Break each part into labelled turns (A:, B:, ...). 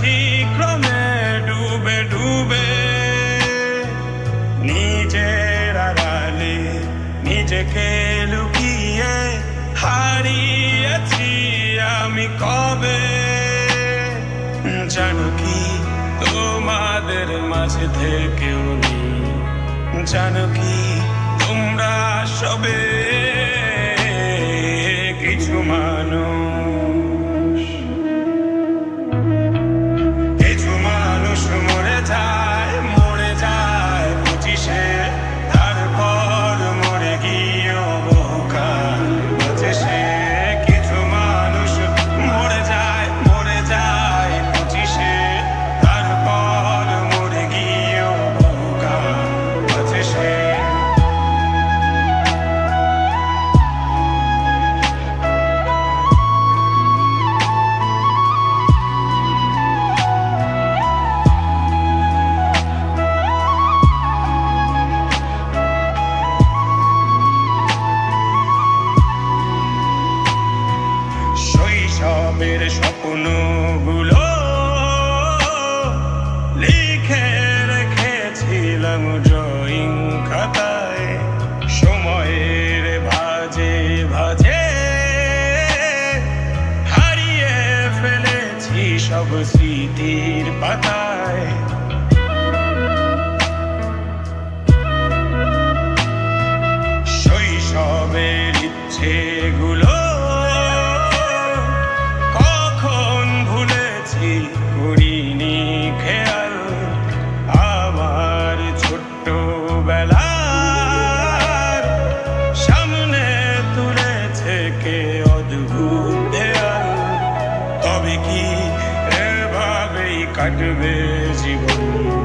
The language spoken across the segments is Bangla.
A: আছি ক্রমে ডুবে ডুবে। নিজের আড়ালে, নিজেকে লুকিয়ে হারিয়েছি আমি কবে? জানো কি, তোমাদের মাঝে থেকেও নেই। জানো কি, তোমরা সবে কিছু মানুষ সব স্মৃতির পাতায়। after busy. you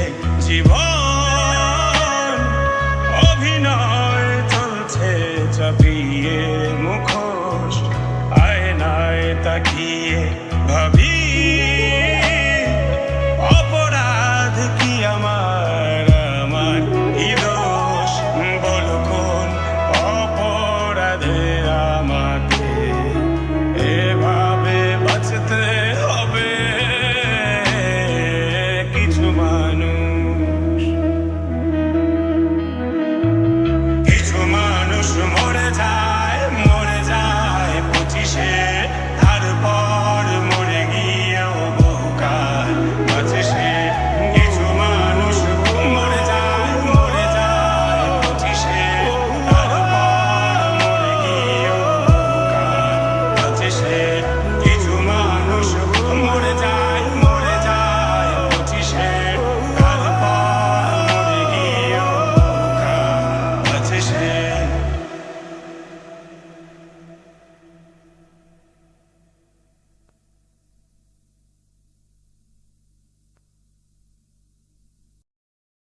A: এভাবেই চলছে জীবন